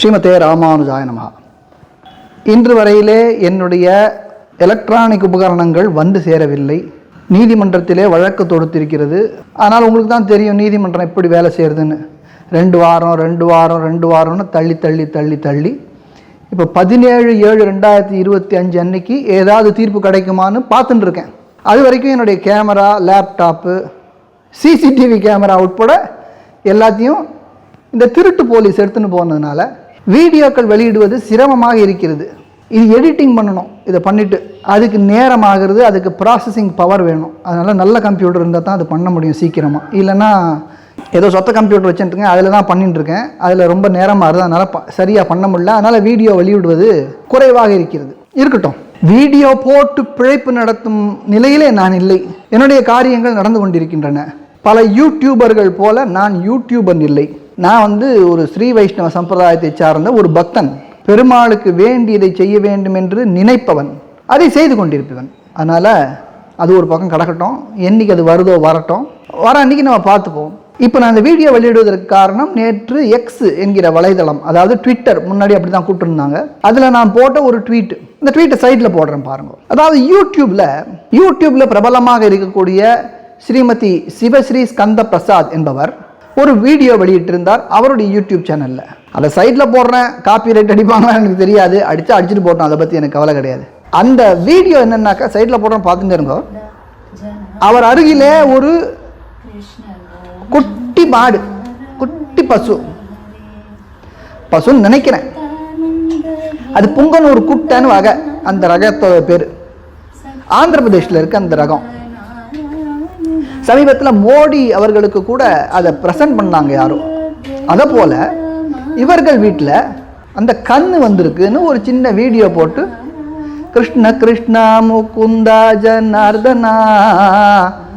ஸ்ரீமதே ராமானுஜாய நமகா இன்று வரையிலே என்னுடைய எலக்ட்ரானிக் உபகரணங்கள் வந்து சேரவில்லை. நீதிமன்றத்திலே வழக்கு தொடுத்திருக்கிறது. ஆனால் உங்களுக்கு தான் தெரியும் நீதிமன்றம் எப்படி வேலை செய்கிறதுன்னு ரெண்டு வாரம் ரெண்டு வாரம் ரெண்டு வாரம்னு தள்ளி தள்ளி தள்ளி தள்ளி. இப்போ பதினேழு ஏழு ரெண்டாயிரத்தி இருபத்தி அஞ்சு அன்னைக்கு ஏதாவது தீர்ப்பு கிடைக்குமான்னு பார்த்துட்டுருக்கேன் அது வரைக்கும் என்னுடைய கேமரா லேப்டாப்பு சிசிடிவி கேமரா உட்பட எல்லாத்தையும் இந்த திருட்டு போலீஸ் எடுத்துன்னு போனதுனால வீடியோக்கள் வெளியிடுவது சிரமமாக இருக்கிறது. இது எடிட்டிங் பண்ணணும். இதை பண்ணிவிட்டு அதுக்கு நேரம் ஆகிறது அதுக்கு ப்ராசஸிங் பவர் வேணும். அதனால் நல்ல கம்ப்யூட்டர் இருந்தால் தான் அது பண்ண முடியும் சீக்கிரமாக இல்லைன்னா ஏதோ சொத்த கம்ப்யூட்டர் வச்சுருக்கேன் அதில் தான் பண்ணிட்டுருக்கேன். அதில் ரொம்ப நேரமாக இருக்குது அதனால் ப சரியாக பண்ண முடியல. அதனால் வீடியோ வெளியிடுவது குறைவாக இருக்கிறது. இருக்கட்டும். வீடியோ போட்டு பிழைப்பு நடத்தும் நிலையிலே நான் இல்லை. என்னுடைய காரியங்கள் நடந்து கொண்டிருக்கின்றன. பல யூடியூபர்கள் போல நான் யூடியூபன் இல்லை. நான் வந்து ஒரு ஸ்ரீ வைஷ்ணவ சம்பிரதாயத்தை சார்ந்த ஒரு பக்தன். பெருமாளுக்கு வேண்டியதை செய்ய வேண்டும் என்று நினைப்பவன். அதை செய்து கொண்டிருப்பவன். அதனால் அது ஒரு பக்கம் கிடக்கட்டும். என்னைக்கு அது வருதோ வரட்டும். வர அன்னைக்கு நம்ம பார்த்துப்போம் இப்போ நான் இந்த வீடியோ வெளியிடுவதற்கு காரணம் நேற்று எக்ஸ் என்கிற வலைதளம் அதாவது ட்விட்டர் முன்னாடி அப்படி தான் கூப்பிட்டுருந்தாங்க. அதில் நான் போட்ட ஒரு ட்வீட் இந்த ட்வீட்டை சைடில் போடுறேன் பாருங்க. அதாவது யூடியூப்ல யூடியூப்ல பிரபலமாக இருக்கக்கூடிய ஸ்ரீமதி சிவஸ்ரீ ஸ்கந்த பிரசாத் என்பவர் ஒரு வீடியோ வெளியிட்டிருந்தார் அவருடைய யூடியூப் சேனலில் அதை சைடில் போடுறேன் காப்பி ரைட் அடிப்பாங்களா எனக்கு தெரியாது. அடிச்சா அடிச்சுட்டு போட்டோம் அதை பற்றி எனக்கு கவலை கிடையாது. அந்த வீடியோ என்னன்னாக்கா சைடில் போடுறேன் பார்த்துட்டு இருங்கோ. அவர் அருகிலே ஒரு குட்டி மாடு குட்டி பசு. பசுன்னு நினைக்கிறேன். அது புங்கனூர் குட்டைன்னு வகை அந்த ரகத்தோட பேர். ஆந்திர பிரதேஷில் இருக்க அந்த ரகம். சமீபத்தில் மோடி அவர்களுக்கு கூட அதை ப்ரெசன்ட் பண்ணாங்க யாரும் அதை போல் இவர்கள் வீட்டில் அந்த கண்ணு வந்திருக்குன்னு ஒரு சின்ன வீடியோ போட்டு கிருஷ்ண கிருஷ்ணா முகுந்தா ஜனார்தனா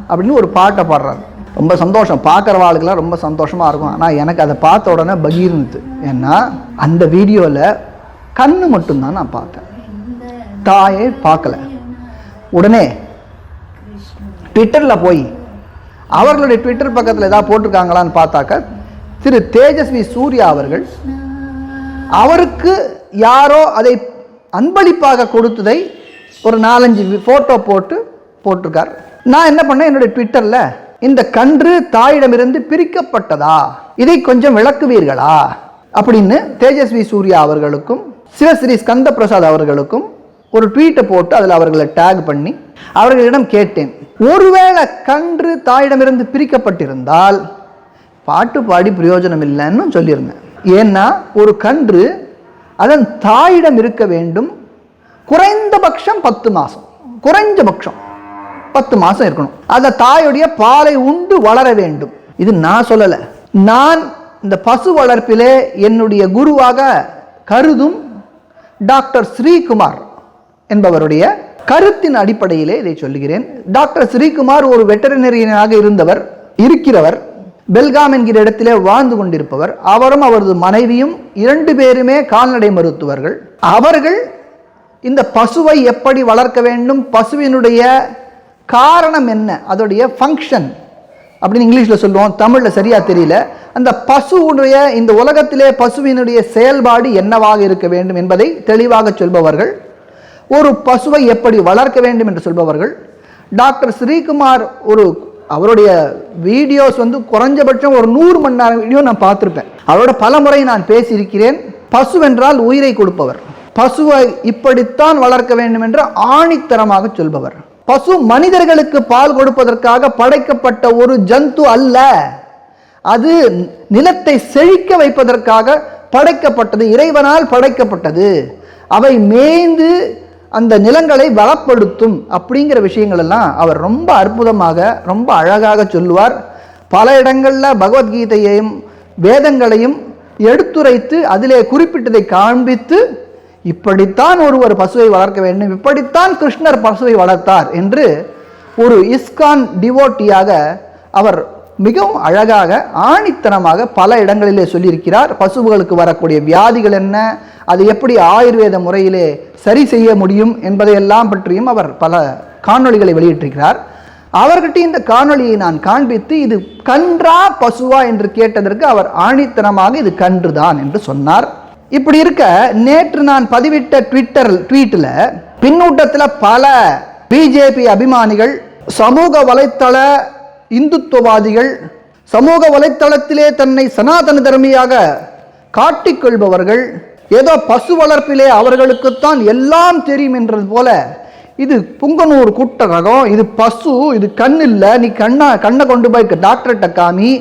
அப்படின்னு ஒரு பாட்டை பாடுறாரு ரொம்ப சந்தோஷம். பார்க்குறவாளுக்கெல்லாம் ரொம்ப சந்தோஷமாக இருக்கும். ஆனால் எனக்கு அதை பார்த்த உடனே பகீர்னுது. ஏன்னா அந்த வீடியோவில் கண்ணு மட்டும்தான் நான் பார்த்தேன். தாயே பார்க்கல. உடனே ட்விட்டரில் போய் அவர்களுடைய ட்விட்டர் பக்கத்தில் ஏதாவது போட்டிருக்காங்களான்னு பார்த்தாக்க திரு தேஜஸ்வி சூர்யா அவர்கள் அவருக்கு யாரோ அதை அன்பளிப்பாக கொடுத்ததை ஒரு நாலஞ்சு ஃபோட்டோ போட்டு போட்டிருக்கார். நான் என்ன பண்ணேன்? என்னுடைய ட்விட்டரில் இந்த கன்று தாயிடமிருந்து பிரிக்கப்பட்டதா? இதை கொஞ்சம் விளக்குவீர்களா? அப்படின்னு தேஜஸ்வி சூர்யா அவர்களுக்கும் சிவஸ்ரீ ஸ்கந்த பிரசாத் அவர்களுக்கும் ஒரு ட்வீட்டை போட்டு அதில் அவர்களை டேக் பண்ணி அவர்களிடம் கேட்டேன். ஒருவேளை கன்று தாயிடமிருந்து பிரிக்கப்பட்டிருந்தால் பாட்டு பாடி பிரயோஜனம் இல்லைன்னு சொல்லியிருந்தேன். ஏன்னா ஒரு கன்று அதன் தாயிடம் இருக்க வேண்டும். குறைந்தபட்சம் பத்து மாதம் குறைஞ்சபட்சம். பத்து மாதம் இருக்கணும். அந்த தாயுடைய பாலை உண்டு வளர வேண்டும். இது நான் சொல்லலை. நான் இந்த பசு வளர்ப்பிலே என்னுடைய குருவாக கருதும் டாக்டர் ஸ்ரீகுமார் என்பவருடைய கருத்தின் அடிப்படையிலே இதை சொல்லுகிறேன். டாக்டர் ஸ்ரீகுமார் ஒரு வெட்டரினரியனாக இருந்தவர் இருக்கிறவர் பெல்காம் என்கிற இடத்திலே வாழ்ந்து கொண்டிருப்பவர். அவரும் அவரது மனைவியும் இரண்டு பேருமே கால்நடை மருத்துவர்கள். அவர்கள் இந்த பசுவை எப்படி வளர்க்க வேண்டும்? பசுவினுடைய காரணம் என்ன? அதோடைய ஃபங்க்ஷன் அப்படின்னு இங்கிலீஷில் சொல்லுவோம். தமிழில் சரியாக தெரியல. அந்த பசுவுடைய இந்த உலகத்திலே பசுவினுடைய செயல்பாடு என்னவாக இருக்க வேண்டும் என்பதை தெளிவாக சொல்பவர்கள் ஒரு பசுவை எப்படி வளர்க்க வேண்டும் என்று சொல்பவர்கள் டாக்டர் ஸ்ரீகுமார் ஒரு அவருடைய வீடியோஸ் வந்து குறைஞ்சபட்சம் ஒரு நூறு மணி நேரம் வீடியோ நான் பார்த்துருப்பேன். அவரோட பல முறை நான் பேசியிருக்கிறேன். பசுவென்றால் உயிரை கொடுப்பவர். பசுவை இப்படித்தான் வளர்க்க வேண்டும் என்று ஆணித்தரமாக சொல்பவர். பசு மனிதர்களுக்கு பால் கொடுப்பதற்காக படைக்கப்பட்ட ஒரு ஜந்து அல்ல. அது நிலத்தை செழிக்க வைப்பதற்காக படைக்கப்பட்டது இறைவனால் படைக்கப்பட்டது. அவை மேய்ந்து அந்த நிலங்களை வளப்படுத்தும் அப்படிங்கிற விஷயங்களெல்லாம் அவர் ரொம்ப அற்புதமாக ரொம்ப அழகாக சொல்லுவார். பல இடங்களில் பகவத்கீதையையும் வேதங்களையும் எடுத்துரைத்து அதிலே குறிப்பிட்டதை காண்பித்து இப்படித்தான் ஒருவர் பசுவை வளர்க்க வேண்டும் இப்படித்தான் கிருஷ்ணர் பசுவை வளர்த்தார் என்று ஒரு இஸ்கான் டிவோட்டியாக அவர் மிகவும் அழகாக ஆணித்தனமாக பல இடங்களிலே சொல்லியிருக்கிறார். பசுவுகளுக்கு வரக்கூடிய வியாதிகள் என்ன அது எப்படி ஆயுர்வேத முறையிலே சரி செய்ய முடியும் என்பதையெல்லாம் பற்றியும் அவர் பல காணொளிகளை வெளியிட்டிருக்கிறார். அவர்கிட்ட இந்த காணொளியை நான் காண்பித்து இது கன்றா பசுவா என்று கேட்டதற்கு அவர் ஆணித்தனமாக இது கன்றுதான் என்று சொன்னார். இப்படி இருக்க நேற்று நான் பதிவிட்ட ட்விட்டர் ட்வீட்டில் பின்னூட்டத்தில் பல பிஜேபி அபிமானிகள் சமூக வலைத்தள இந்துத்துவவாதிகள் சமூக வலைத்தளத்திலே தன்னை சனாதன தர்மியாக காட்டிக்கொள்பவர்கள் ஏதோ பசு வளர்ப்பிலே அவர்களுக்குத்தான் எல்லாம் தெரியும் என்றது போல இது புங்கனூர் குட்ட ரகம் இது பசு இது கண் இல்லை நீ கண்ணா கண்ணை கொண்டு போய் டாக்டர்கிட்ட காமி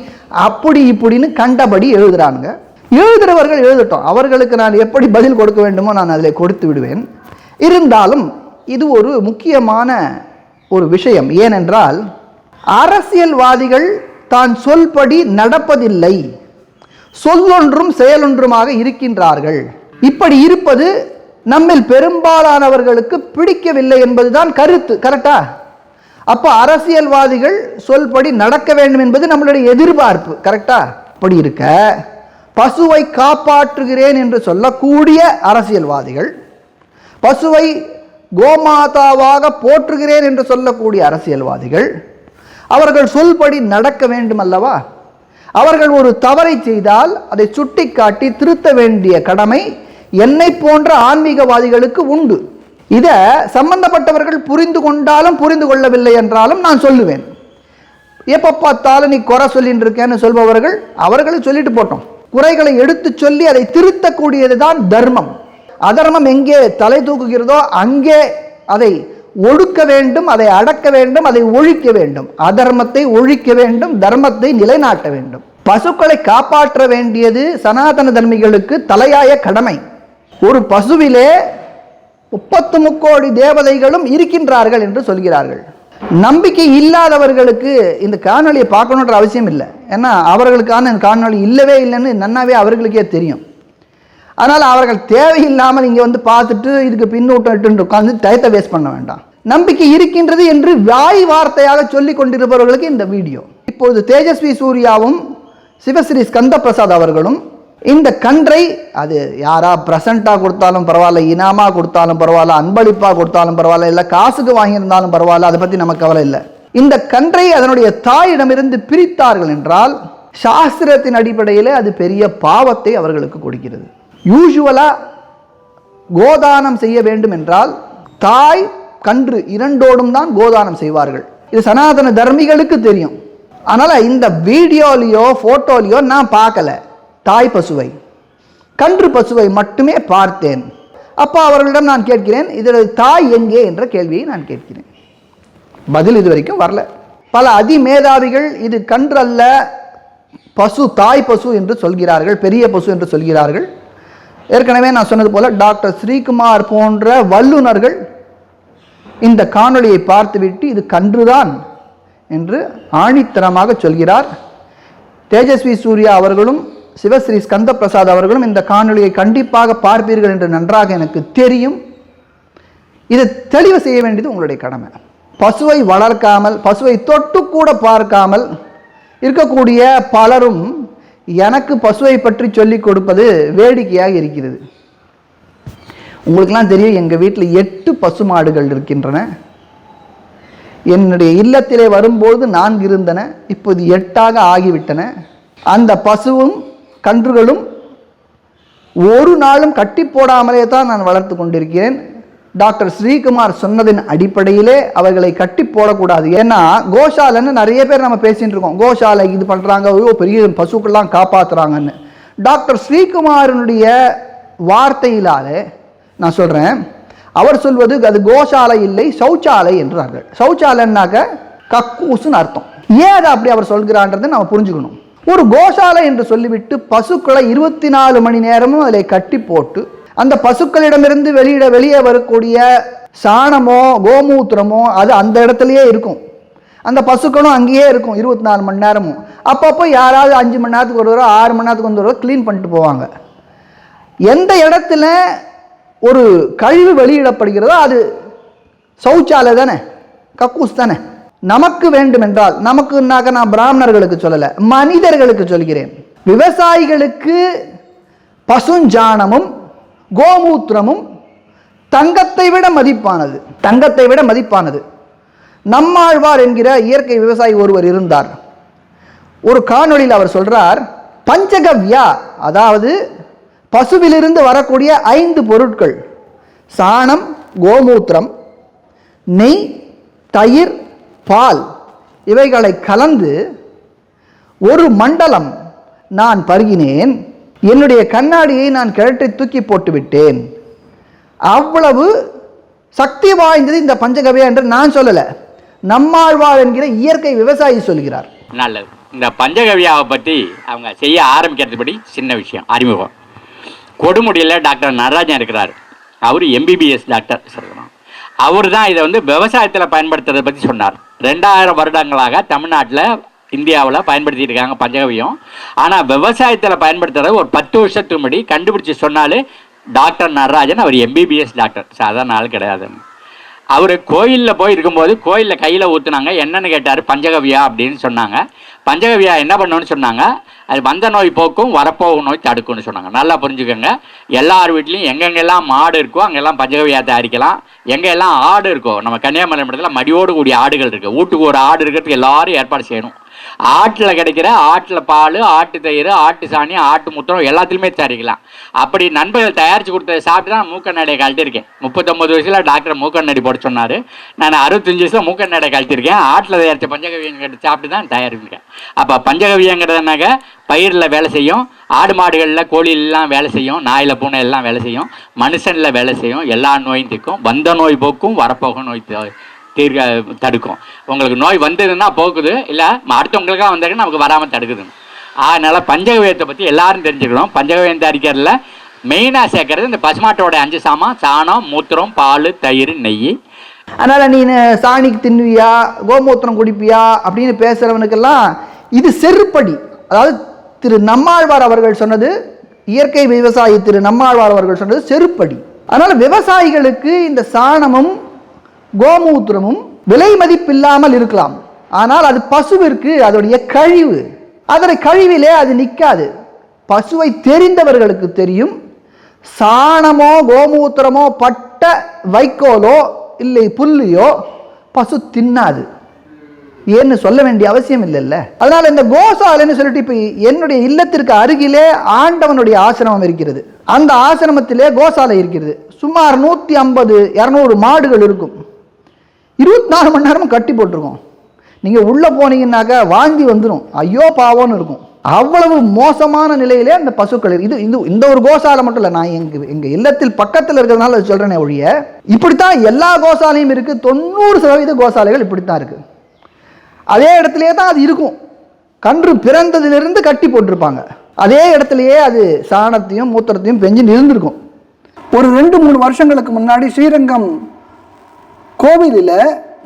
அப்படி இப்படின்னு கண்டபடி எழுதுறானுங்க. எழுதுறவர்கள் எழுதட்டும். அவர்களுக்கு நான் எப்படி பதில் கொடுக்க வேண்டுமோ நான் அதில் கொடுத்து விடுவேன். இருந்தாலும் இது ஒரு முக்கியமான ஒரு விஷயம். ஏனென்றால் அரசியல்வாதிகள் தான் சொல்படி நடப்பதில்லை. சொல்லொன்றும் செயலொன்றுமாக இருக்கின்றார்கள். இப்படி இருப்பது நம்மில் பெரும்பாலானவர்களுக்கு பிடிக்கவில்லை என்பதுதான் கருத்து. கரெக்டா? அப்போ அரசியல்வாதிகள் சொல்படி நடக்க வேண்டும் என்பது நம்மளுடைய எதிர்பார்ப்பு. கரெக்டா? அப்படி இருக்க பசுவை காப்பாற்றுகிறேன் என்று சொல்லக்கூடிய அரசியல்வாதிகள் பசுவை கோமாதாவாக போற்றுகிறேன் என்று சொல்லக்கூடிய அரசியல்வாதிகள் அவர்கள் சொல்படி நடக்க வேண்டும் அல்லவா அவர்கள் ஒரு தவறை செய்தால் அதை சுட்டிக்காட்டி திருத்த வேண்டிய கடமை என்னை போன்ற ஆன்மீகவாதிகளுக்கு உண்டு. இதை சம்பந்தப்பட்டவர்கள் புரிந்து கொண்டாலும் புரிந்து கொள்ளவில்லை என்றாலும் நான் சொல்லுவேன். எப்போ பார்த்தாலும் நீ குறை சொல்லிட்டு இருக்கேன்னு சொல்பவர்கள் அவர்களை சொல்லிட்டு போட்டோம். குறைகளை எடுத்து சொல்லி அதை திருத்தக்கூடியது தான் தர்மம். அதர்மம் எங்கே தலை தூக்குகிறதோ அங்கே அதை ஒடுக்க வேண்டும் அதை அடக்க வேண்டும் அதை ஒழிக்க வேண்டும். அதர்மத்தை ஒழிக்க வேண்டும் தர்மத்தை நிலைநாட்ட வேண்டும். பசுக்களை காப்பாற்ற வேண்டியது சனாதன தர்மிகளுக்கு தலையாய கடமை. ஒரு பசுவிலே முப்பத்து முக்கோடி தேவதைகளும் இருக்கின்றார்கள் என்று சொல்கிறார்கள். நம்பிக்கை இல்லாதவர்களுக்கு இந்த காணொளியை பார்க்கணுன்ற அவசியம் இல்லை. ஏன்னா அவர்களுக்கான இந்த காணொளி இல்லவே இல்லைன்னு நன்னாவே அவர்களுக்கே தெரியும். அதனால் அவர்கள் தேவையில்லாமல் இங்கே வந்து பார்த்துட்டு இதுக்கு பின்னூட்டம் உட்காந்து டயத்தை வேஸ்ட் பண்ண வேண்டாம். நம்பிக்கை இருக்கின்றது என்று வாய் வார்த்தையாக சொல்லி கொண்டிருப்பவர்களுக்கு இந்த வீடியோ. இப்பொழுது தேஜஸ்வி சூர்யாவும் சிவஸ்ரீ ஸ்கந்த பிரசாத் அவர்களும் இந்த கன்றை அது யாரா ப்ரெசண்ட்டாக கொடுத்தாலும் பரவாயில்ல இனாமாக கொடுத்தாலும் பரவாயில்ல அன்பளிப்பாக கொடுத்தாலும் பரவாயில்ல இல்லை காசுக்கு வாங்கியிருந்தாலும் பரவாயில்ல அதை பற்றி நமக்கு கவலை இல்லை. இந்த கன்றை அதனுடைய தாயிடமிருந்து பிரித்தார்கள் என்றால் சாஸ்திரத்தின் அடிப்படையில் அது பெரிய பாவத்தை அவர்களுக்கு கொடுக்கிறது. யூஷுவலாக கோதானம் செய்ய வேண்டும் என்றால் தாய் கன்று இரண்டோடும் தான் கோதானம் செய்வார்கள். இது சனாதன தர்மிகளுக்கு தெரியும். அதனால் இந்த வீடியோலையோ ஃபோட்டோலையோ நான் பார்க்கல. தாய் பசுவை கன்று பசுவை மட்டுமே பார்த்தேன். அப்போ அவர்களிடம் நான் கேட்கிறேன் இதோட தாய் எங்கே என்ற கேள்வியை நான் கேட்கிறேன். பதில் இது வரைக்கும் வரல. பல அதிமேதாவிகள் இது கன்று அல்ல பசு தாய் பசு என்று சொல்கிறார்கள் பெரிய பசு என்று சொல்கிறார்கள். ஏற்கனவே நான் சொன்னது போல் டாக்டர் ஸ்ரீகுமார் போன்ற வல்லுநர்கள் இந்த காணொளியை பார்த்துவிட்டு இது கன்றுதான் என்று ஆணித்தனமாக சொல்கிறார். தேஜஸ்வி சூர்யா அவர்களும் சிவஸ்ரீ ஸ்கந்த பிரசாத் அவர்களும் இந்த காணொலியை கண்டிப்பாக பார்ப்பீர்கள் என்று நன்றாக எனக்கு தெரியும். இதை தெளிவு செய்ய வேண்டியது உங்களுடைய கடமை. பசுவை வளர்க்காமல் பசுவை தொட்டு கூட பார்க்காமல் இருக்கக்கூடிய பலரும் எனக்கு பசுவை பற்றி சொல்லிக் கொடுப்பது வேடிக்கையாக இருக்கிறது. உங்களுக்கெல்லாம் தெரியும் எங்கள் வீட்டில் எட்டு பசுமாடுகள் இருக்கின்றன. என்னுடைய இல்லத்திலே வரும்போது நான்கு இருந்தன இப்போது எட்டாக ஆகிவிட்டன. அந்த பசுவும் கன்றுகளும் ஒரு நாளும் கட்டி போடாமலே தான் நான் வளர்த்து கொண்டிருக்கிறேன். டாக்டர் ஸ்ரீகுமார் சொன்னதின் அடிப்படையிலே அவர்களை கட்டி போடக்கூடாது. ஏன்னா கோஷாலைன்னு நிறைய பேர் நம்ம பேசிகிட்டு இருக்கோம். கோஷாலை இது பண்ணுறாங்க ஐயோ பெரிய பசுக்கள்லாம் காப்பாற்றுறாங்கன்னு டாக்டர் ஸ்ரீகுமாரனுடைய வார்த்தையிலாலே நான் சொல்கிறேன் அவர் சொல்வது அது கோஷாலை இல்லை சௌச்சாலை என்றார்கள். சௌச்சாலைன்னாக்க கக்கூசுன்னு அர்த்தம். ஏன் அதை அப்படி அவர் சொல்கிறான்றதை நம்ம புரிஞ்சுக்கணும். ஒரு கோஷாலை என்று சொல்லிவிட்டு பசுக்களை இருபத்தி நாலு மணி நேரமும் அதில் கட்டி போட்டு அந்த பசுக்களிடமிருந்து வெளியிட வெளியே வரக்கூடிய சாணமோ கோமூத்திரமோ அது அந்த இடத்துலையே இருக்கும். அந்த பசுக்களும் அங்கேயே இருக்கும் இருபத்தி நாலு மணி நேரமும். அப்பப்போ யாராவது அஞ்சு மணி நேரத்துக்கு ஒரு தடவை ஆறு மணி நேரத்துக்கு ஒரு தடவை க்ளீன் பண்ணிட்டு போவாங்க. எந்த இடத்துல ஒரு கழிவு வெளியிடப்படுகிறதோ அது சௌச்சாலை தானே கக்கூஸ் தானே. நமக்கு வேண்டும் என்றால் நமக்குன்னாக்க நான் பிராமணர்களுக்கு சொல்லலை மனிதர்களுக்கு சொல்கிறேன். விவசாயிகளுக்கு பசுஞ்சாணமும் கோமூத்திரமும் தங்கத்தை விட மதிப்பானது தங்கத்தை விட மதிப்பானது. நம்மாழ்வார் என்கிற இயற்கை விவசாயி ஒருவர் இருந்தார். ஒரு காணொளியில் அவர் சொல்றார் பஞ்சகவ்யா அதாவது பசுவிலிருந்து வரக்கூடிய ஐந்து பொருட்கள் சாணம் கோமூத்திரம் நெய் தயிர் பால் இவைகளை கலந்து ஒரு மண்டலம் நான் பருகினேன். என்னுடைய கண்ணாடியை நான் கிழட்டை தூக்கி போட்டுவிட்டேன். அவ்வளவு சக்தி வாய்ந்தது இந்த பஞ்சகவியா என்று நான் சொல்லலை. நம்மாழ்வார் என்கிற இயற்கை விவசாயி சொல்கிறார். நல்லது. இந்த பஞ்சகவியாவை பற்றி அவங்க செய்ய ஆரம்பிக்கிறதுபடி சின்ன விஷயம் அறிமுகம். கொடுமுடியில் டாக்டர் நடராஜன் இருக்கிறார். அவர் எம்பிபிஎஸ் டாக்டர் சொல்லணும் அவர் தான் இதை வந்து விவசாயத்தில் பயன்படுத்துறதை பற்றி சொன்னார். ரெண்டாயிரம் வருடங்களாக தமிழ்நாட்டில் இந்தியாவில் பயன்படுத்திட்டு இருக்காங்க பஞ்சகவியம் ஆனால் விவசாயத்தில் பயன்படுத்துகிறது ஒரு பத்து வருஷத்துக்கு முன்னாடி கண்டுபிடிச்சி சொன்னாலே டாக்டர் நடராஜன் அவர் எம்பிபிஎஸ் டாக்டர். சாதாரண ஆள் கிடையாது. அவர் கோயிலில் போய் இருக்கும்போது கோயிலில் கையில் ஊற்றுனாங்க என்னென்னு கேட்டார் பஞ்சகவியா அப்படின்னு சொன்னாங்க. பஞ்சகவியா என்ன பண்ணணும்னு சொன்னாங்க? அது வந்த நோய் போக்கும் வரப்போகும் நோய் தடுக்கும்னு சொன்னாங்க. நல்லா புரிஞ்சுக்கோங்க. எல்லார் வீட்லேயும் எங்கெங்கெல்லாம் மாடு இருக்கோ அங்கெல்லாம் பஞ்சகவியா தயாரிக்கலாம். எங்கெல்லாம் ஆடு இருக்கோ நம்ம கன்னியாகுமரி மாவட்டத்தில் மடியோடு கூடிய ஆடுகள் இருக்குது வீட்டுக்கு ஒரு ஆடு இருக்கிறதுக்கு எல்லாரும் ஏற்பாடு செய்யணும். ஆட்டில் கிடைக்கிற ஆட்டில் பால் ஆட்டு தயிர் ஆட்டு சாணி ஆட்டு முத்திரம் எல்லாத்துலேயுமே தயாரிக்கலாம். அப்படி நண்பர்கள் தயாரித்து கொடுத்ததை சாப்பிட்டு தான் மூக்கண்ணாடியை கழட்டிருக்கேன் முப்பத்தொம்பது வயசில் டாக்டர் மூக்கண்ணாடி போட சொன்னார். நான் அறுபத்தஞ்சு வயசில் மூக்கண்ணாடியை கழட்டிருக்கேன் ஆட்டில் தயாரித்த பஞ்சகவியங்கிறது சாப்பிட்டு தான் தயாரிப்பேன். அப்போ பஞ்சகவியங்கிறதுனாக்க பயிரில் வேலை செய்யும். ஆடு மாடுகளில் கோழிலெலாம் வேலை செய்யும். நாயில் பூனை எல்லாம் வேலை செய்யும். மனுஷனில் வேலை செய்யும். எல்லா நோயும் தீர்க்கும். வந்த நோய் போக்கும் வரப்போக நோய் தீர்க்க தடுக்கும். உங்களுக்கு நோய் வந்ததுன்னா போக்குது இல்லை அடுத்தவங்களுக்காக வந்தாங்கன்னா நமக்கு வராமல் தடுக்குது. அதனால் பஞ்சகவியத்தை பற்றி எல்லாரும் தெரிஞ்சுக்கணும். பஞ்சகவியம் தயாரிக்கிறதுல மெயினாக சேர்க்கறது இந்த பசுமாட்டோட அஞ்சு சாமான் சாணம் மூத்திரம் பால் தயிர் நெய். அதனால் நீ சாணிக்கு தின்னுவியா கோமூத்திரம் குடிப்பியா அப்படின்னு பேசுகிறவனுக்கெல்லாம் இது செருப்படி. அதாவது திரு நம்மாழ்வார் அவர்கள் சொன்னது இயற்கை விவசாயி திரு நம்மாழ்வார் அவர்கள் சொன்னது செருப்படி. அதனால் விவசாயிகளுக்கு இந்த சாணமும் கோமூத்திரமும் விலை மதிப்பில்லாமல் இருக்கலாம். ஆனால் அது பசுவிற்கு அதோடைய கழிவு. அதனை கழிவிலே அது நிற்காது. பசுவை தெரிந்தவர்களுக்கு தெரியும். சாணமோ கோமூத்திரமோ பட்ட வைக்கோலோ இல்லை புல்லையோ பசு தின்னாது. ஏன்னு சொல்ல வேண்டிய அவசியம் இல்லைல்ல. அதனால் இந்த கோசாலைன்னு சொல்லிட்டு இப்போ என்னுடைய இல்லத்திற்கு அருகிலே ஆண்டவனுடைய ஆசிரமம் இருக்கிறது. அந்த ஆசிரமத்திலே கோசாலை இருக்கிறது. சுமார் நூற்றி ஐம்பது இரநூறு மாடுகள் இருக்கும். இருபத்தி நாலு மணி நேரமும் கட்டி போட்டிருக்கோம். நீங்கள் உள்ளே போனீங்கன்னாக்கா வாந்தி வந்துடும் ஐயோ பாவம்னு இருக்கும். அவ்வளவு மோசமான நிலையிலே அந்த பசுக்கள் இது இது இந்த ஒரு கோசாலை மட்டும் இல்லை நான் எங்கள் எங்கள் இல்லத்தில் பக்கத்தில் இருக்கிறதுனால சொல்கிறேனே ஒழிய இப்படித்தான் எல்லா கோசாலையும் இருக்குது தொண்ணூறு சதவீத கோசாலைகள் இப்படித்தான் இருக்குது அதே இடத்துலையே தான் அது இருக்கும். கன்று பிறந்ததிலிருந்து கட்டி போட்டிருப்பாங்க. அதே இடத்துலையே அது சாணத்தையும் மூத்திரத்தையும் பெஞ்சு இருந்திருக்கும் ஒரு ரெண்டு மூணு வருஷங்களுக்கு முன்னாடி ஸ்ரீரங்கம் கோவிலில்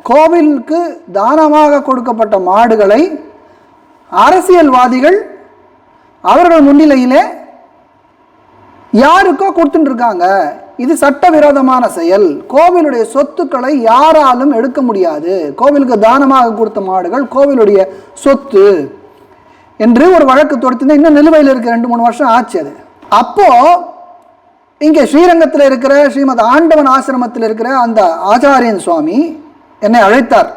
கோவிலுக்கு தானமாக கொடுக்கப்பட்ட மாடுகளை அரசியல்வாதிகள் அவர்கள் முன்னிலையிலே யாருக்கோ கொடுத்துட்டு இருக்காங்க. இது சட்டவிரோதமான செயல். கோவிலுடைய சொத்துக்களை யாராலும் எடுக்க முடியாது. கோவிலுக்கு தானமாக கொடுத்த மாடுகள் கோவிலுடைய சொத்து என்று ஒரு வழக்கு தொடுத்து இன்னும் நிலுவையில் இருக்க ரெண்டு மூணு வருஷம் ஆச்சு அது. அப்போ இங்கே ஸ்ரீரங்கத்தில் இருக்கிற ஸ்ரீமத் ஆண்டவன் ஆசிரமத்தில் இருக்கிற அந்த ஆச்சாரியன் சுவாமி என்னை அழைத்தார்.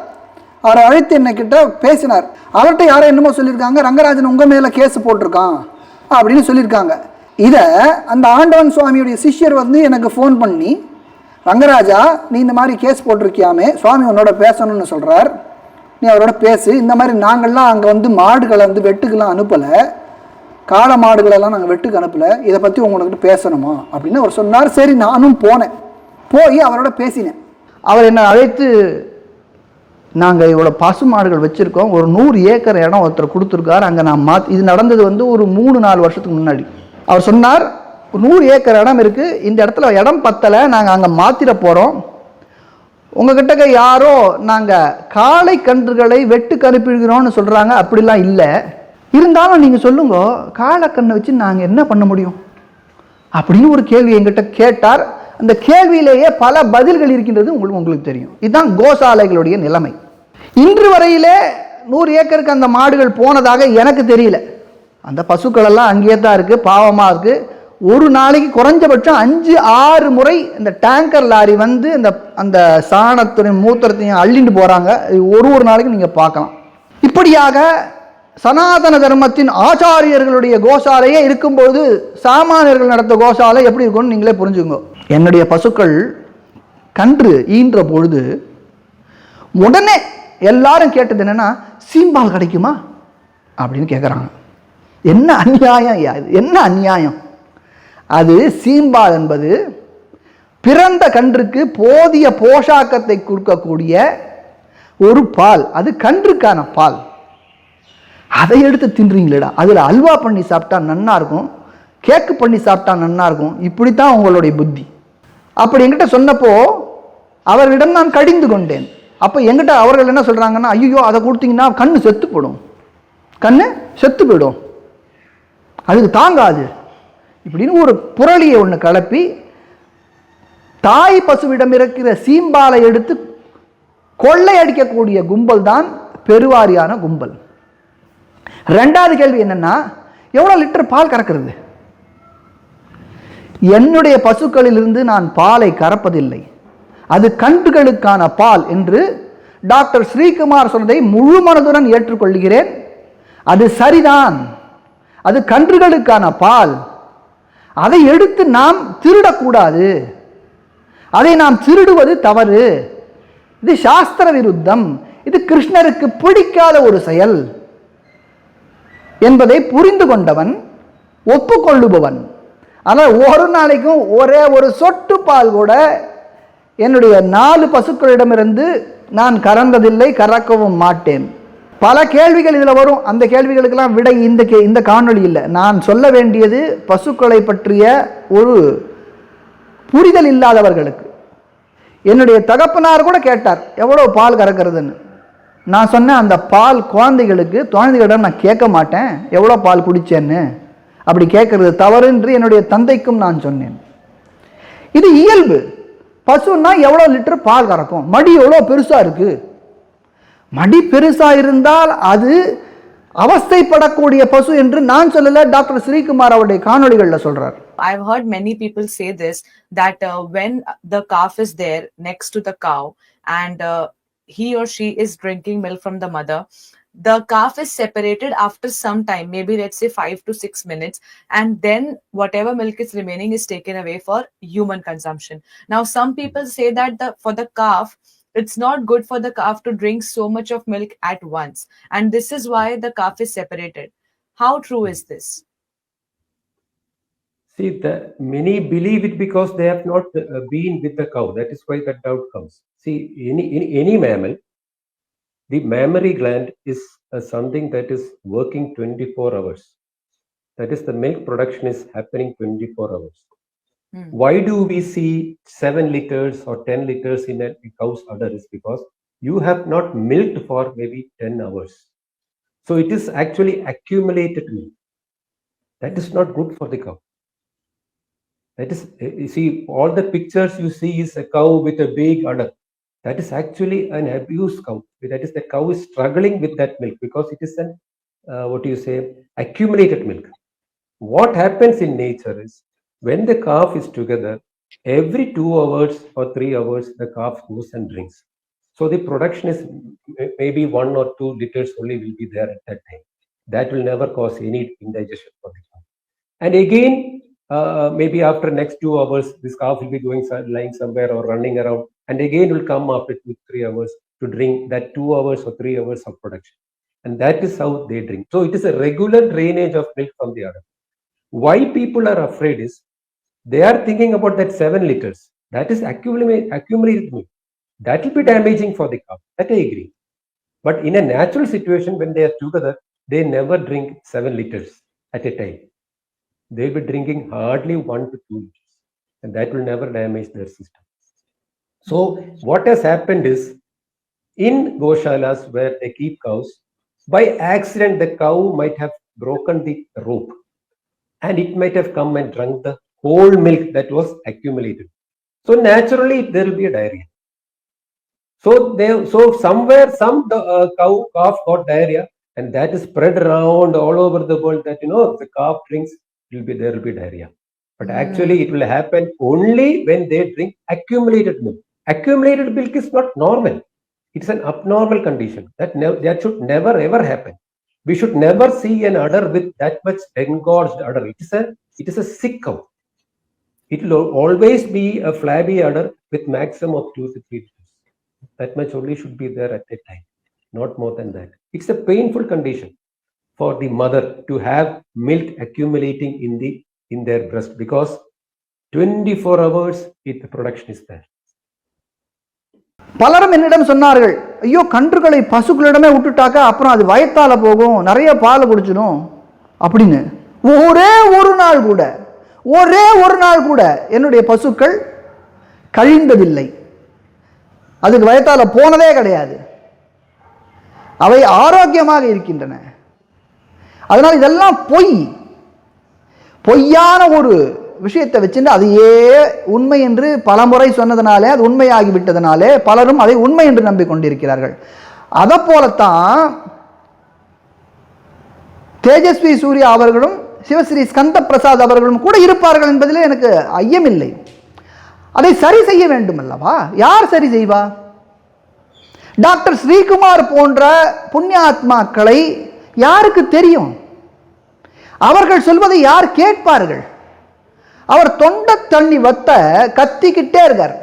அவரை அழைத்து என்னை கிட்ட பேசினார். அவர்கிட்ட யாரோ என்னமோ சொல்லியிருக்காங்க ரங்கராஜன் உங்கள் மேலே கேஸ் போட்டிருக்கான் அப்படின்னு சொல்லியிருக்காங்க. இதை அந்த ஆண்டவன் சுவாமியுடைய சிஷ்யர் வந்து எனக்கு ஃபோன் பண்ணி ரங்கராஜா நீ இந்த மாதிரி கேஸ் போட்டிருக்கியாமே சுவாமி உன்னோட பேசணும்னு சொல்கிறார் நீ அவரோட பேசு. இந்த மாதிரி நாங்கள்லாம் அங்கே வந்து மாடுகளை வந்து வெட்டுக்கெல்லாம் அனுப்பலை. காளை மாடுகளெல்லாம் நாங்கள் வெட்டுக்கு அனுப்பலை. இதை பற்றி உங்கள்கிட்ட பேசணுமா? அப்படின்னு அவர் சொன்னார். சரி நானும் போனேன். போய் அவரோட பேசினேன். அவர் என்னை அழைத்து நாங்கள் இவ்வளோ பசு மாடுகள் வச்சுருக்கோம். ஒரு நூறு ஏக்கர் இடம் ஒருத்தர் கொடுத்துருக்காரு. அங்கே நான் மாத் இது நடந்தது வந்து ஒரு மூணு நாலு வருஷத்துக்கு முன்னாடி. அவர் சொன்னார் நூறு ஏக்கர் இடம் இருக்குது இந்த இடத்துல இடம் பத்தலை. நாங்கள் அங்கே மாத்திர போகிறோம் உங்ககிட்ட யாரோ நாங்கள் காளை கன்றுகளை வெட்டுக்கு அனுப்பிடுகிறோம்னு சொல்கிறாங்க அப்படிலாம் இல்லை. இருந்தாலும் நீங்கள் சொல்லுங்க காலக்கண்ணை வச்சு நாங்கள் என்ன பண்ண முடியும்? அப்படின்னு ஒரு கேள்வி எங்கிட்ட கேட்டார். அந்த கேள்வியிலேயே பல பதில்கள் இருக்கின்றது உங்களுக்கு உங்களுக்கு தெரியும். இதுதான் கோசாலைகளுடைய நிலைமை. இன்று வரையிலே நூறு ஏக்கருக்கு அந்த மாடுகள் போனதாக எனக்கு தெரியல. அந்த பசுக்களெல்லாம் அங்கேயே தான் இருக்குது பாவமாக இருக்குது ஒரு நாளைக்கு குறைஞ்சபட்சம் அஞ்சு ஆறு முறை இந்த டேங்கர் லாரி வந்து இந்த அந்த சாணத்தையும் மூத்திரத்தையும் அள்ளிட்டு போகிறாங்க ஒரு ஒரு நாளைக்கு நீங்கள் பார்க்கலாம். இப்படியாக சனாதன தர்மத்தின் ஆச்சாரியர்களுடைய கோசாலையே இருக்கும்போது சாமானியர்கள் நடத்த கோசாலை எப்படி இருக்கும்னு நீங்களே புரிஞ்சுங்க என்னுடைய பசுக்கள் கன்று ஈன்ற பொழுது உடனே எல்லாரும் கேட்டது என்னன்னா சீம்பால் கிடைக்குமா? அப்படின்னு கேட்குறாங்க என்ன அநியாயம் என்ன அநியாயம்? அது சீம்பால் என்பது பிறந்த கன்றுக்கு போதிய போஷாக்கத்தை கொடுக்கக்கூடிய ஒரு பால். அது கன்றுக்கான பால். அதை எடுத்து தின்றீங்களேடா. அதில் அல்வா பண்ணி சாப்பிட்டா நன்னா இருக்கும். கேக்கு பண்ணி சாப்பிட்டா நன்னா இருக்கும். இப்படித்தான் உங்களுடைய புத்தி. அப்படி என்கிட்ட சொன்னப்போ அவர்களிடம் நான் கடிந்து கொண்டேன். அப்போ என்கிட்ட அவர்கள் என்ன சொல்கிறாங்கன்னா ஐயோ அதை கொடுத்தீங்கன்னா கண்ணு செத்து போடும். கண்ணு செத்து போயிடும். அதுக்கு தாங்காது. இப்படின்னு ஒரு புரளியை ஒன்று கலப்பி தாய் பசுவிடம் இருக்கிற சீம்பாலை எடுத்து கொள்ளையடிக்கக்கூடிய கும்பல் தான் பெருவாரியான கும்பல். ரெண்டாவது கேள்வி என்னன்னா எவ்வளோ லிட்டர் பால் கறக்கிறது? என்னுடைய பசுக்களிலிருந்து நான் பாலை கறப்பதில்லை. அது கன்றுகளுக்கான பால் என்று டாக்டர் ஸ்ரீகுமார் சொன்னதை முழு மனதுடன் ஏற்றுக்கொள்கிறேன். அது சரிதான். அது கன்றுகளுக்கான பால். அதை எடுத்து நாம் திருடக்கூடாது. அதை நாம் திருடுவது தவறு. இது சாஸ்திர விருத்தம். இது கிருஷ்ணருக்கு பிடிக்காத ஒரு செயல். என்பதை புரிந்து கொண்டவன் ஒப்புக்கொள்ளுபவன். ஆனால் ஒரு நாளைக்கும் ஒரே ஒரு சொட்டு பால் கூட என்னுடைய நாலு பசுக்களிடமிருந்து நான் கறந்ததில்லை கறக்கவும் மாட்டேன். பல கேள்விகள் இதில் வரும். அந்த கேள்விகளுக்கெல்லாம் விடை இந்த கே இந்த காணொளி இல்லை. நான் சொல்ல வேண்டியது பசுக்களை பற்றிய ஒரு புரிதல் இல்லாதவர்களுக்கு. என்னுடைய தகப்பனார் கூட கேட்டார் எவ்வளோ பால் கறக்கிறதுன்னு? நான் சொன்னேன் அந்த பால் குழந்தைகளுக்கு குழந்தைகளிடம் நான் கேட்க மாட்டேன். எவ்வளோ பால் குடிச்சேன்னு? அப்படி கேட்கறது தவறு என்று என்னுடைய தந்தைக்கும் நான் சொன்னேன். இது இயல்பு. பசுன்னா எவ்வளோ லிட்டர் பால் கறக்கும்? மடி எவ்வளோ பெருசாக இருக்குது மடி பெருசாக இருந்தால் அது அவஸ்தைப்படக்கூடிய பசு என்று நான் சொல்லலை. டாக்டர் ஸ்ரீகுமார் அவருடைய காணொளிகளில் சொல்கிறார் I've heard many people say this that uh, when the calf is there next to the cow and uh, he or she is drinking milk from the mother, the calf is separated after some time, maybe let's say five to six minutes, and then whatever milk is remaining is taken away for human consumption. Now, some people say that the for the calf, it's not good for the calf to drink so much of milk at once, and this is why the calf is separated. How true is this? See, the many believe it because they have not uh, been with the cow. That is why that doubt comes. See, any any, any mammal, the mammary gland is uh, something that is working 24 hours. That is, the milk production is happening 24 hours. Hmm. Why do we see seven liters or 10 liters in a cow's udder? Is because you have not milked for maybe 10 hours. So it is actually accumulated milk. That is not good for the cow. That is, uh, you see, all the pictures you see is a cow with a big udder. That is actually an abused cow. That is, the cow is struggling with that milk because it is an, uh, what do you say, accumulated milk. What happens in nature is when the calf is together, every two hours or three hours, the calf goes and drinks. So the production is maybe one or two liters only will be there at that time. That will never cause any indigestion for the calf. And again, uh, maybe after next two hours, this calf will be going lying somewhere or running around, and again will come after two three hours to drink that two hours or three hours of production, and that is how they drink. So it is a regular drainage of milk from the udder. Why people are afraid is they are thinking about that seven liters that is accumulate accumulated milk that will be damaging for the cow That I agree. But in a natural situation, when they are together, they never drink seven liters at a time they'll be drinking hardly one to two liters, and that will never damage their system. So, what has happened is in Goshalas where they keep cows, by accident, the cow might have broken the rope and it might have come and drunk the whole milk that was accumulated. So, naturally, there will be a diarrhea. So, they, so somewhere some uh, cow calf got diarrhea, and that is spread around all over the world. That you know, the calf drinks will be there will be diarrhea. But actually, it will happen only when they drink accumulated milk. Accumulated milk is not normal. It's an abnormal condition. That that should never ever happen. We should never see an udder with that much engorged udder. It is a it is a sick cow. It will always be a flabby udder with maximum of two to three. That much only should be there at that time, not more than that. It's a painful condition for the mother to have milk accumulating in the in their breast because 24 hours it, the production is there. பலரும் என்னிடம் சொன்னார்கள் ஐயோ கன்றுகளை பசுக்களிடமே விட்டுட்டாக்கா அப்புறம் அது வயத்தால போகும் நிறைய பால் குடிச்சிடும். அப்படின்னு. ஒரே ஒரு நாள் கூட ஒரே ஒரு நாள் கூட என்னுடைய பசுக்கள் கழிந்ததில்லை. அதுக்கு வயத்தால போனதே கிடையாது. அவை ஆரோக்கியமாக இருக்கின்றன. அதனால் இதெல்லாம் பொய். பொய்யான ஒரு விஷயத்தை வச்சுட்டு அதையே உண்மை என்று பலமுறை சொன்னதுனாலே அது உண்மையாகி விட்டதனாலே பலரும் அதை உண்மை என்று நம்பிக்கொண்டிருக்கிறார்கள். அதை போலத்தான் தேஜஸ்வி சூர்யா அவர்களும் சிவஸ்ரீ ஸ்கந்த பிரசாத் அவர்களும் கூட இருப்பார்கள் என்பதில் எனக்கு ஐயமில்லை. அதை சரி செய்ய வேண்டும் அல்லவா யார் சரி செய்வா? டாக்டர் ஸ்ரீகுமார் போன்ற புண்ணியாத்மாக்களை யாருக்கு தெரியும்? அவர்கள் சொல்வதை யார் கேட்பார்கள்? அவர் தொண்டை தண்ணி வத்த கத்திக்கிட்டே இருக்கார்.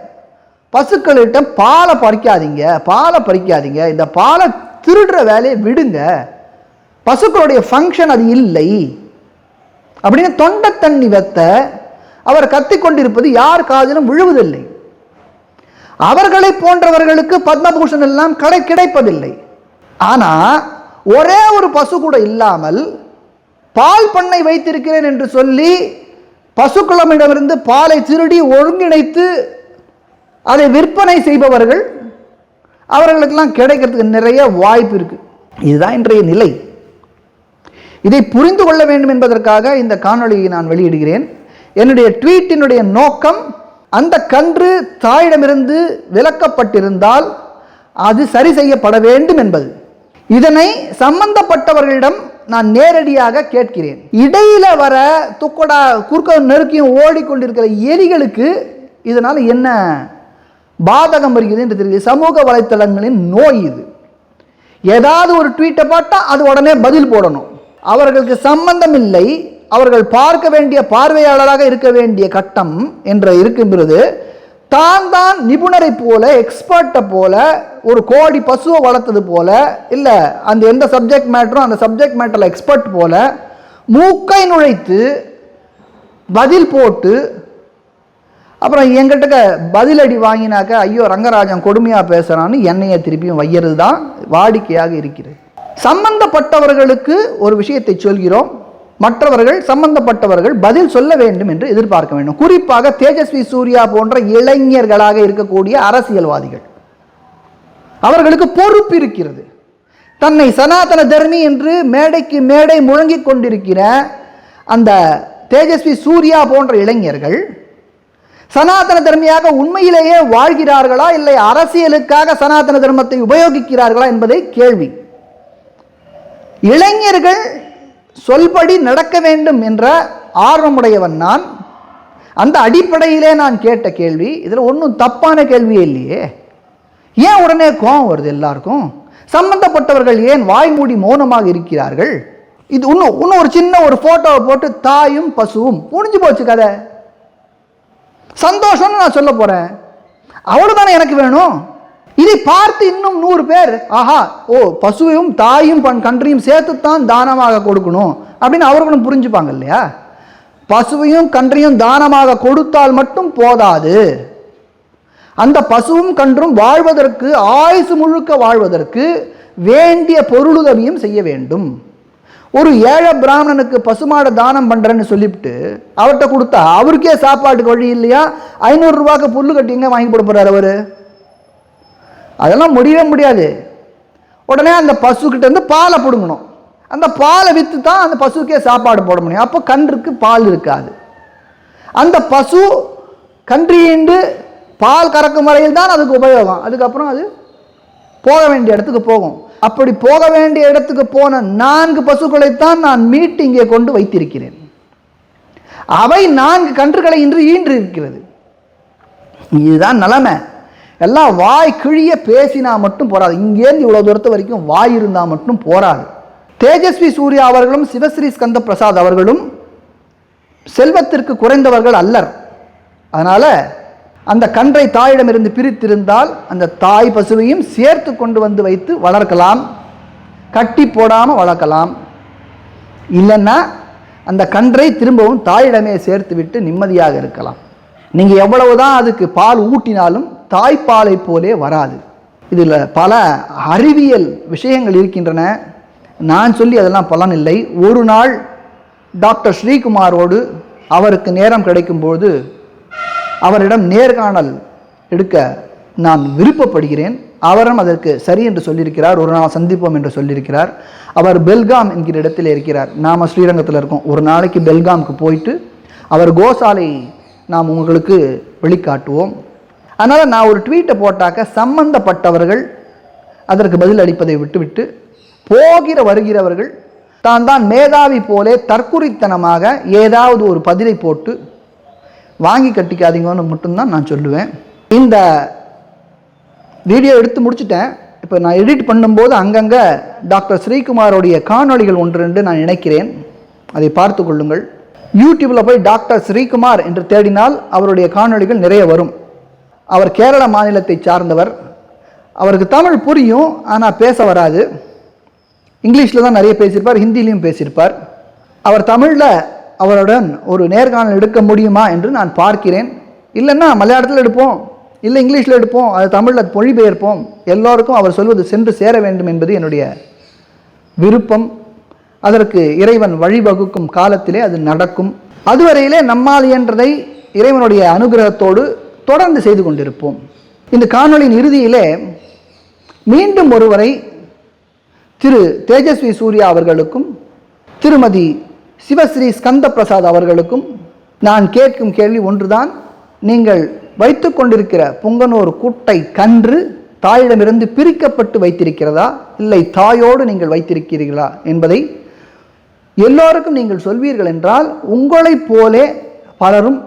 பசுக்கள்கிட்ட பாலை பறிக்காதீங்க பாலை பறிக்காதீங்க இந்த பாலை திருடுற வேலையை விடுங்க. பசுக்களுடைய ஃபங்க்ஷன் அது இல்லை. அப்படின்னு தொண்டை தண்ணி வத்த அவர் கத்திக் கொண்டிருப்பது யார் காதிலும் விழுவதில்லை. அவர்களை போன்றவர்களுக்கு பத்மபூஷன் எல்லாம் கடை கிடைப்பதில்லை. ஆனால் ஒரே ஒரு பசு கூட இல்லாமல் பால் பண்ணை வைத்திருக்கிறேன் என்று சொல்லி பசுக்களமிடமிருந்து பாலை திருடி ஒருங்கிணைத்து அதை விற்பனை செய்பவர்கள் அவர்களுக்கெல்லாம் கிடைக்கிறதுக்கு நிறைய வாய்ப்பு இருக்கு. இதுதான் இன்றைய நிலை. இதை புரிந்து கொள்ள வேண்டும் என்பதற்காக இந்த காணொளியை நான் வெளியிடுகிறேன். என்னுடைய ட்வீட்டினுடைய நோக்கம் அந்த கன்று தாயிடமிருந்து விலக்கப்பட்டிருந்தால் அது சரி செய்யப்பட வேண்டும் என்பது. இதனை சம்பந்தப்பட்டவர்களிடம் நான் நேரடியாக கேட்கிறேன். இடையில வர துக்கடா குறுக்க நெருக்கியும் ஓடிக்கொண்டிருக்கிற எலிகளுக்கு இதனால் என்ன பாதகம் வருகிறது என்று தெரியுது. சமூக வலைத்தளங்களின் நோய் இது. ஏதாவது ஒரு ட்வீட்டை பார்த்தா அது உடனே பதில் போடணும். அவர்களுக்கு சம்பந்தம் இல்லை. அவர்கள் பார்க்க வேண்டிய பார்வையாளராக இருக்க வேண்டிய கட்டம் என்ற இருக்கும்போது தான் தான் நிபுணரை போல எக்ஸ்பர்ட்டை போல ஒரு கோடி பசுவை வளர்த்தது போல இல்லை அந்த எந்த சப்ஜெக்ட் மேட்டரும் அந்த சப்ஜெக்ட் மேட்டரில் எக்ஸ்பர்ட் போல மூக்கை நுழைத்து பதில் போட்டு அப்புறம் எங்கிட்ட பதிலடி வாங்கினாக்க ஐயோ ரங்கராஜன் கொடுமையாக பேசுகிறான்னு என்னையை திருப்பியும் வையறது தான் வாடிக்கையாக இருக்கிறது. சம்பந்தப்பட்டவர்களுக்கு ஒரு விஷயத்தை சொல்கிறோம். மற்றவர்கள் சம்பந்தப்பட்டவர்கள் பதில் சொல்ல வேண்டும் என்று எதிர்பார்க்க வேண்டும். குறிப்பாக தேஜஸ்வி சூர்யா போன்ற இளைஞர்களாக இருக்கக்கூடிய அரசியல்வாதிகள். அவர்களுக்கு பொறுப்பு இருக்கிறது. தன்னை சனாதன தர்மி என்று மேடைக்கு மேடை முழங்கிக் கொண்டிருக்கிற அந்த தேஜஸ்வி சூர்யா போன்ற இளைஞர்கள் சனாதன தர்மியாக உண்மையிலேயே வாழ்கிறார்களா இல்லை அரசியலுக்காக சனாதன தர்மத்தை உபயோகிக்கிறார்களா என்பதை கேள்வி. இளைஞர்கள் சொல்படி நடக்க வேண்டும் என்ற ஆர்வமுடையவன் நான். அந்த அடிப்படையிலே நான் கேட்ட கேள்வி இதில் ஒன்றும் தப்பான கேள்வியே இல்லையே. ஏன் உடனே கோபம் வருது எல்லாருக்கும்? சம்பந்தப்பட்டவர்கள் ஏன் வாய்மூடி மௌனமாக இருக்கிறார்கள்? இது இன்னும் இன்னும் ஒரு சின்ன ஒரு ஃபோட்டோவை போட்டு தாயும் பசுவும் முடிஞ்சு போச்சு கதை. சந்தோஷம்னு நான் சொல்ல போகிறேன் அவ்வளோதானே எனக்கு வேணும்? இதை பார்த்து இன்னும் நூறு பேர் ஆஹா ஓ பசுவையும் தாயும் பண் கன்றையும் சேர்த்துத்தான் தானமாக கொடுக்கணும். அப்படின்னு அவர்களும் புரிஞ்சுப்பாங்க இல்லையா? பசுவையும் கன்றையும் தானமாக கொடுத்தால் மட்டும் போதாது. அந்த பசுவும் கன்றும் வாழ்வதற்கு ஆயுசு முழுக்க வாழ்வதற்கு வேண்டிய பொருளுதவியும் செய்ய வேண்டும். ஒரு ஏழை பிராமணனுக்கு பசுமாடை தானம் பண்ணுறேன்னு சொல்லிவிட்டு அவர்கிட்ட கொடுத்தா அவருக்கே சாப்பாட்டுக்கு வழி இல்லையா? ஐநூறுரூவாக்கு புல்லு கட்டிங்க வாங்கி போட அவர். அதெல்லாம் முடியவே முடியாது. உடனே அந்த பசுக்கிட்ட இருந்து பாலை பிடுங்கணும். அந்த பாலை விற்று தான் அந்த பசுக்கே சாப்பாடு போட முடியும். அப்போ கன்றுக்கு பால் இருக்காது. அந்த பசு கன்றியின்று பால் கறக்கும் வரையில் தான் அதுக்கு உபயோகம். அதுக்கப்புறம் அது போக வேண்டிய இடத்துக்கு போகும். அப்படி போக வேண்டிய இடத்துக்கு போன நான்கு பசுக்களைத்தான் நான் மீட்டு இங்கே கொண்டு வைத்திருக்கிறேன். அவை நான்கு கன்றுகளை இன்று ஈன்று இருக்கிறது இதுதான் நிலைமை. எல்லாம் வாய் கிழிய பேசினா மட்டும் போராது இங்கேருந்து இவ்வளோ தூரத்து வரைக்கும் வாய் இருந்தால் மட்டும் போராது தேஜஸ்வி சூர்யா அவர்களும் சிவஸ்ரீ ஸ்கந்த பிரசாத் அவர்களும் செல்வத்திற்கு குறைந்தவர்கள் அல்லர். அதனால் அந்த கன்றை தாயிடமிருந்து பிரித்திருந்தால் அந்த தாய் பசுவையும் சேர்த்து கொண்டு வந்து வைத்து வளர்க்கலாம். கட்டி போடாமல் வளர்க்கலாம். இல்லைன்னா அந்த கன்றை திரும்பவும் தாயிடமே சேர்த்து விட்டு நிம்மதியாக இருக்கலாம். நீங்கள் எவ்வளவுதான் அதுக்கு பால் ஊட்டினாலும் தாய்ப்பாலை போலே வராது. இதில் பல அறிவியல் விஷயங்கள் இருக்கின்றன. நான் சொல்லி அதெல்லாம் பலன் இல்லை. ஒரு நாள் டாக்டர் ஸ்ரீகுமாரோடு அவருக்கு நேரம் கிடைக்கும்போது அவரிடம் நேர்காணல் எடுக்க நான் விருப்பப்படுகிறேன். அவரும் அதற்கு சரி என்று சொல்லியிருக்கிறார். ஒரு நாள் சந்திப்போம் என்று சொல்லியிருக்கிறார். அவர் பெல்காம் என்கிற இடத்தில் இருக்கிறார். நாம ஸ்ரீரங்கத்தில் இருக்கோம். ஒரு நாளைக்கு பெல்காம்க்கு போயிட்டு அவர் கோசாலை நாம் உங்களுக்கு வெளிக்காட்டுவோம். அதனால் நான் ஒரு ட்வீட்டை போட்டாக்க சம்பந்தப்பட்டவர்கள் அதற்கு பதில் அளிப்பதை விட்டுவிட்டு போகிற வருகிறவர்கள் தான் தான் மேதாவி போலே தற்குறித்தனமாக ஏதாவது ஒரு பதிலை போட்டு வாங்கி கட்டிக்காதீங்கன்னு மட்டும்தான் நான் சொல்லுவேன். இந்த வீடியோ எடுத்து முடிச்சுட்டேன். இப்போ நான் எடிட் பண்ணும்போது அங்கங்கே டாக்டர் ஸ்ரீகுமாரோடைய காணொளிகள் ஒன்று ரெண்டு நான் இணைக்கிறேன். அதை பார்த்து கொள்ளுங்கள். யூடியூப்பில் போய் டாக்டர் ஸ்ரீகுமார் என்று தேடினால் அவருடைய காணொளிகள் நிறைய வரும். அவர் கேரள மாநிலத்தை சார்ந்தவர். அவருக்கு தமிழ் புரியும் ஆனால் பேச வராது. இங்கிலீஷில் தான் நிறைய பேசியிருப்பார் ஹிந்திலையும் பேசியிருப்பார். அவர் தமிழில் அவருடன் ஒரு நேர்காணல் எடுக்க முடியுமா என்று நான் பார்க்கிறேன். இல்லைன்னா மலையாளத்தில் எடுப்போம் இல்லை இங்கிலீஷில் எடுப்போம் அது தமிழில் மொழிபெயர்ப்போம். எல்லோருக்கும் அவர் சொல்வது சென்று சேர வேண்டும் என்பது என்னுடைய விருப்பம். அதற்கு இறைவன் வழிவகுக்கும் காலத்திலே அது நடக்கும். அதுவரையிலே நம்மால் இயன்றதை இறைவனுடைய அனுகிரகத்தோடு தொடர்ந்து செய்து கொண்டிருப்போம். இந்த காணொளியின் இறுதியிலே மீண்டும் ஒருவரை திரு தேஜஸ்வி சூர்யா அவர்களுக்கும் திருமதி சிவஸ்ரீ ஸ்கந்த பிரசாத் அவர்களுக்கும் நான் கேட்கும் கேள்வி ஒன்றுதான். நீங்கள் வைத்து கொண்டிருக்கிற புங்கனூர் குட்டை கன்று தாயிடமிருந்து பிரிக்கப்பட்டு வைத்திருக்கிறதா? இல்லை தாயோடு நீங்கள் வைத்திருக்கிறீர்களா என்பதை எல்லோருக்கும் நீங்கள் சொல்வீர்கள் என்றால் உங்களைப் போலே பலரும்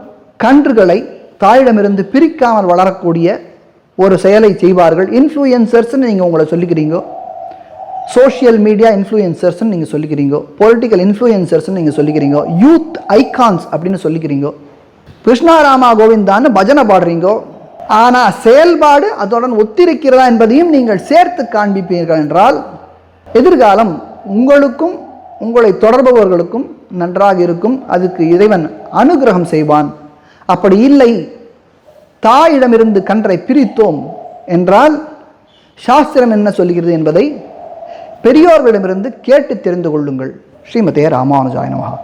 கன்றுகளை தாயிடமிருந்து பிரிக்காமல் வளரக்கூடிய ஒரு செயலை செய்வார்கள். இன்ஃப்ளூயன்சர்ஸ்னு நீங்கள் உங்களை சொல்லிக்கிறீங்கோ. சோஷியல் மீடியா இன்ஃப்ளூயன்சர்ஸ்னு நீங்கள் சொல்லிக்கிறீங்க. பொலிட்டிக்கல் இன்ஃப்ளூயன்சர்ஸ்னு நீங்கள் சொல்லிக்கிறீங்க. யூத் ஐகான்ஸ் அப்படின்னு சொல்லிக்கிறீங்க. கிருஷ்ணாராமா கோவிந்தான்னு பஜனை பாடுறீங்கோ. ஆனால் செயல்பாடு அதனுடன் ஒத்திருக்கிறதா என்பதையும் நீங்கள் சேர்த்து காண்பிப்பீர்கள் என்றால் எதிர்காலம் உங்களுக்கும் உங்களை தொடர்பவர்களுக்கும் நன்றாக இருக்கும். அதுக்கு இறைவன் அனுகிரகம் செய்வான். அப்படி இல்லை. தாயிடமிருந்து கன்றை பிரித்தோம் என்றால் சாஸ்திரம் என்ன சொல்கிறது என்பதை பெரியோர்களிடமிருந்து கேட்டு தெரிந்து கொள்ளுங்கள். ஸ்ரீமதே ராமானுஜாய நமகா